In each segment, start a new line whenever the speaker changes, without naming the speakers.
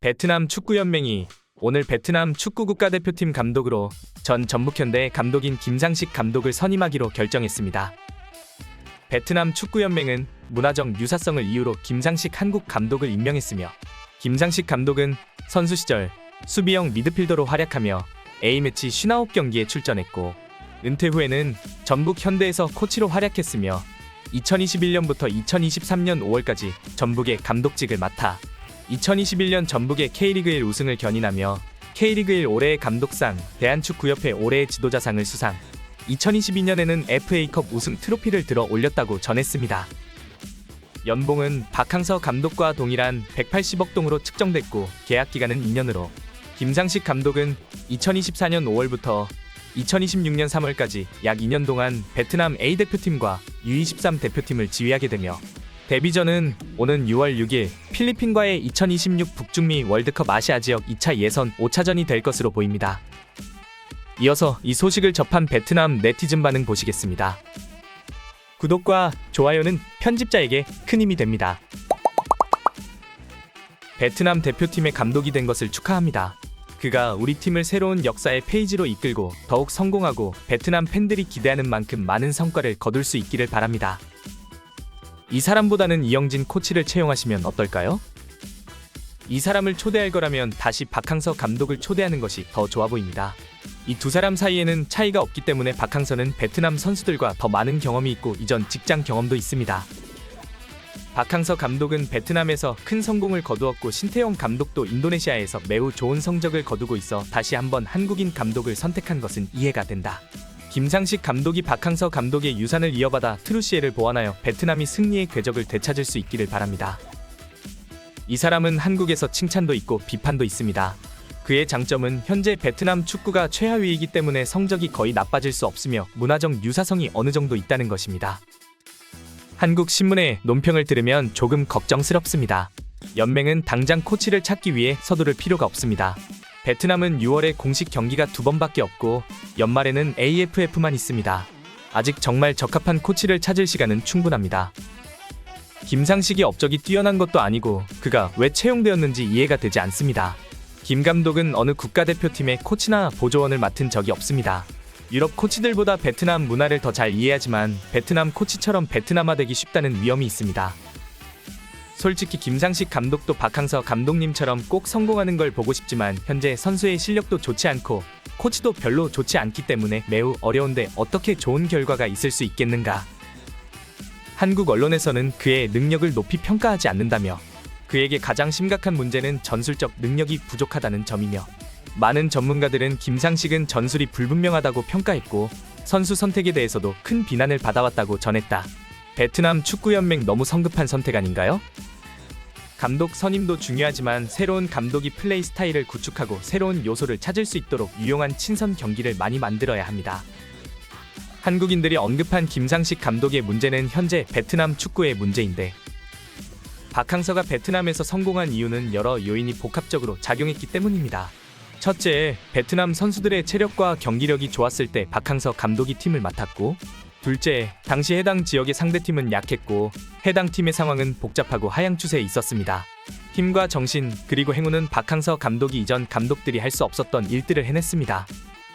베트남 축구연맹이 오늘 베트남 축구 국가대표팀 감독으로 전 전북현대 감독인 김상식 감독을 선임하기로 결정했습니다. 베트남 축구연맹은 문화적 유사성을 이유로 김상식 한국 감독을 임명했으며 김상식 감독은 선수 시절 수비형 미드필더로 활약하며 A매치 59경기에 출전했고 은퇴 후에는 전북 현대에서 코치로 활약했으며 2021년부터 2023년 5월까지 전북의 감독직을 맡아 2021년 전북의 K리그 1 우승을 견인하며 K리그 1 올해의 감독상, 대한축구협회 올해의 지도자상을 수상, 2022년에는 FA컵 우승 트로피를 들어 올렸다고 전했습니다. 연봉은 박항서 감독과 동일한 180억 동으로 측정됐고 계약 기간은 2년으로 김상식 감독은 2024년 5월부터 2026년 3월까지 약 2년 동안 베트남 A 대표팀과 U23 대표팀을 지휘하게 되며 데뷔전은 오는 6월 6일 필리핀과의 2026 북중미 월드컵 아시아 지역 2차 예선 5차전이 될 것으로 보입니다. 이어서 이 소식을 접한 베트남 네티즌 반응 보시겠습니다. 구독과 좋아요는 편집자에게 큰 힘이 됩니다. 베트남 대표팀의 감독이 된 것을 축하합니다. 그가 우리 팀을 새로운 역사의 페이지로 이끌고 더욱 성공하고 베트남 팬들이 기대하는 만큼 많은 성과를 거둘 수 있기를 바랍니다. 이 사람보다는 이영진 코치를 채용하시면 어떨까요? 이 사람을 초대할 거라면 다시 박항서 감독을 초대하는 것이 더 좋아 보입니다. 이 두 사람 사이에는 차이가 없기 때문에 박항서는 베트남 선수들과 더 많은 경험이 있고 이전 직장 경험도 있습니다. 박항서 감독은 베트남에서 큰 성공을 거두었고 신태용 감독도 인도네시아에서 매우 좋은 성적을 거두고 있어 다시 한번 한국인 감독을 선택한 것은 이해가 된다. 김상식 감독이 박항서 감독의 유산을 이어받아 트루시에를 보완하여 베트남이 승리의 궤적을 되찾을 수 있기를 바랍니다. 이 사람은 한국에서 칭찬도 있고 비판도 있습니다. 그의 장점은 현재 베트남 축구가 최하위이기 때문에 성적이 거의 나빠질 수 없으며 문화적 유사성이 어느 정도 있다는 것입니다. 한국 신문의 논평을 들으면 조금 걱정스럽습니다. 연맹은 당장 코치를 찾기 위해 서두를 필요가 없습니다. 베트남은 6월에 공식 경기가 두 번밖에 없고 연말에는 AFF만 있습니다. 아직 정말 적합한 코치를 찾을 시간은 충분합니다. 김상식이 업적이 뛰어난 것도 아니고 그가 왜 채용되었는지 이해가 되지 않습니다. 김 감독은 어느 국가대표팀의 코치나 보조원을 맡은 적이 없습니다. 유럽 코치들보다 베트남 문화를 더 잘 이해하지만 베트남 코치처럼 베트남화되기 쉽다는 위험이 있습니다. 솔직히 김상식 감독도 박항서 감독님처럼 꼭 성공하는 걸 보고 싶지만 현재 선수의 실력도 좋지 않고 코치도 별로 좋지 않기 때문에 매우 어려운데 어떻게 좋은 결과가 있을 수 있겠는가? 한국 언론에서는 그의 능력을 높이 평가하지 않는다며 그에게 가장 심각한 문제는 전술적 능력이 부족하다는 점이며 많은 전문가들은 김상식은 전술이 불분명하다고 평가했고 선수 선택에 대해서도 큰 비난을 받아왔다고 전했다. 베트남 축구연맹 너무 성급한 선택 아닌가요? 감독 선임도 중요하지만 새로운 감독이 플레이 스타일을 구축하고 새로운 요소를 찾을 수 있도록 유용한 친선 경기를 많이 만들어야 합니다. 한국인들이 언급한 김상식 감독의 문제는 현재 베트남 축구의 문제인데 박항서가 베트남에서 성공한 이유는 여러 요인이 복합적으로 작용했기 때문입니다. 첫째, 베트남 선수들의 체력과 경기력이 좋았을 때 박항서 감독이 팀을 맡았고 둘째, 당시 해당 지역의 상대팀은 약했고 해당 팀의 상황은 복잡하고 하향 추세에 있었습니다. 힘과 정신 그리고 행운은 박항서 감독이 이전 감독들이 할 수 없었던 일들을 해냈습니다.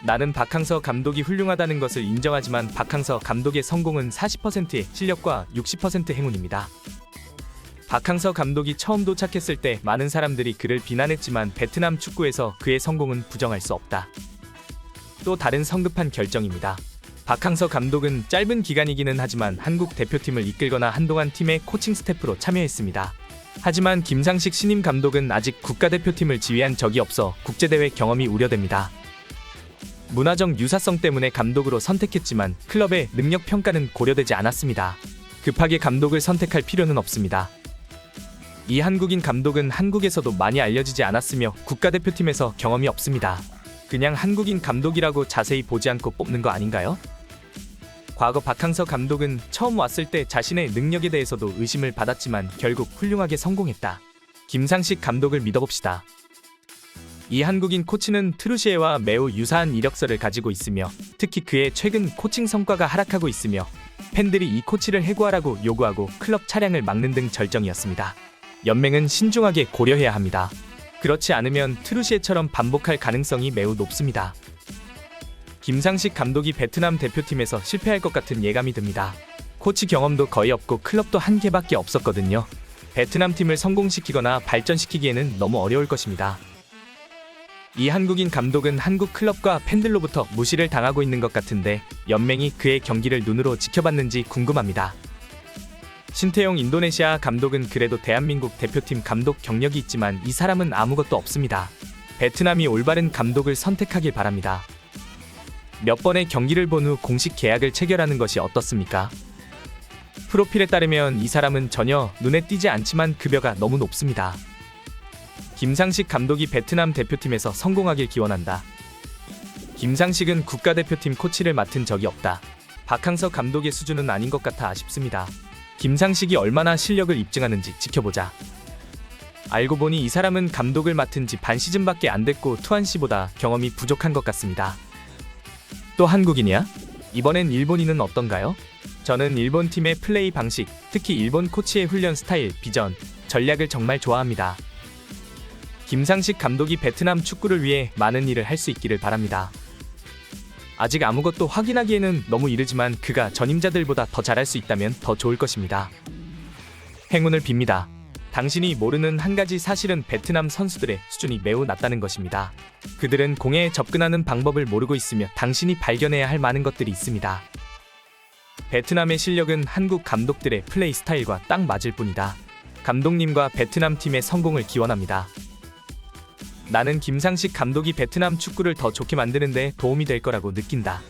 나는 박항서 감독이 훌륭하다는 것을 인정하지만 박항서 감독의 성공은 40%의 실력과 60% 행운입니다. 박항서 감독이 처음 도착했을 때 많은 사람들이 그를 비난했지만 베트남 축구에서 그의 성공은 부정할 수 없다. 또 다른 성급한 결정입니다. 박항서 감독은 짧은 기간이기는 하지만 한국 대표팀을 이끌거나 한동안 팀의 코칭 스태프로 참여했습니다. 하지만 김상식 신임 감독은 아직 국가대표팀을 지휘한 적이 없어 국제대회 경험이 우려됩니다. 문화적 유사성 때문에 감독으로 선택했지만 클럽의 능력 평가는 고려되지 않았습니다. 급하게 감독을 선택할 필요는 없습니다. 이 한국인 감독은 한국에서도 많이 알려지지 않았으며 국가대표팀에서 경험이 없습니다. 그냥 한국인 감독이라고 자세히 보지 않고 뽑는 거 아닌가요? 과거 박항서 감독은 처음 왔을 때 자신의 능력에 대해서도 의심을 받았지만 결국 훌륭하게 성공했다. 김상식 감독을 믿어봅시다. 이 한국인 코치는 트루시에와 매우 유사한 이력서를 가지고 있으며 특히 그의 최근 코칭 성과가 하락하고 있으며 팬들이 이 코치를 해고하라고 요구하고 클럽 차량을 막는 등 절정이었습니다. 연맹은 신중하게 고려해야 합니다. 그렇지 않으면 트루시에처럼 반복할 가능성이 매우 높습니다. 김상식 감독이 베트남 대표팀에서 실패할 것 같은 예감이 듭니다. 코치 경험도 거의 없고 클럽도 한 개밖에 없었거든요. 베트남 팀을 성공시키거나 발전시키기에는 너무 어려울 것입니다. 이 한국인 감독은 한국 클럽과 팬들로부터 무시를 당하고 있는 것 같은데 연맹이 그의 경기를 눈으로 지켜봤는지 궁금합니다. 신태용 인도네시아 감독은 그래도 대한민국 대표팀 감독 경력이 있지만 이 사람은 아무것도 없습니다. 베트남이 올바른 감독을 선택하길 바랍니다. 몇 번의 경기를 본 후 공식 계약을 체결하는 것이 어떻습니까? 프로필에 따르면 이 사람은 전혀 눈에 띄지 않지만 급여가 너무 높습니다. 김상식 감독이 베트남 대표팀에서 성공하길 기원한다. 김상식은 국가대표팀 코치를 맡은 적이 없다. 박항서 감독의 수준은 아닌 것 같아 아쉽습니다. 김상식이 얼마나 실력을 입증하는지 지켜보자. 알고 보니 이 사람은 감독을 맡은 지 반 시즌밖에 안 됐고 투한 씨보다 경험이 부족한 것 같습니다. 또 한국인이야? 이번엔 일본인은 어떤가요? 저는 일본 팀의 플레이 방식, 특히 일본 코치의 훈련 스타일, 비전, 전략을 정말 좋아합니다. 김상식 감독이 베트남 축구를 위해 많은 일을 할 수 있기를 바랍니다. 아직 아무것도 확인하기에는 너무 이르지만 그가 전임자들보다 더 잘할 수 있다면 더 좋을 것입니다. 행운을 빕니다. 당신이 모르는 한 가지 사실은 베트남 선수들의 수준이 매우 낮다는 것입니다. 그들은 공에 접근하는 방법을 모르고 있으며 당신이 발견해야 할 많은 것들이 있습니다. 베트남의 실력은 한국 감독들의 플레이 스타일과 딱 맞을 뿐이다. 감독님과 베트남 팀의 성공을 기원합니다. 나는 김상식 감독이 베트남 축구를 더 좋게 만드는데 도움이 될 거라고 느낀다.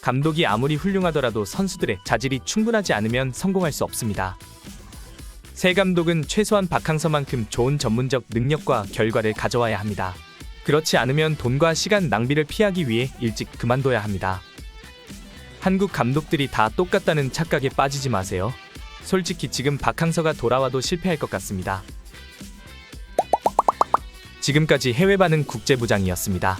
감독이 아무리 훌륭하더라도 선수들의 자질이 충분하지 않으면 성공할 수 없습니다. 새 감독은 최소한 박항서만큼 좋은 전문적 능력과 결과를 가져와야 합니다. 그렇지 않으면 돈과 시간 낭비를 피하기 위해 일찍 그만둬야 합니다. 한국 감독들이 다 똑같다는 착각에 빠지지 마세요. 솔직히 지금 박항서가 돌아와도 실패할 것 같습니다. 지금까지 해외 반응 국제부장이었습니다.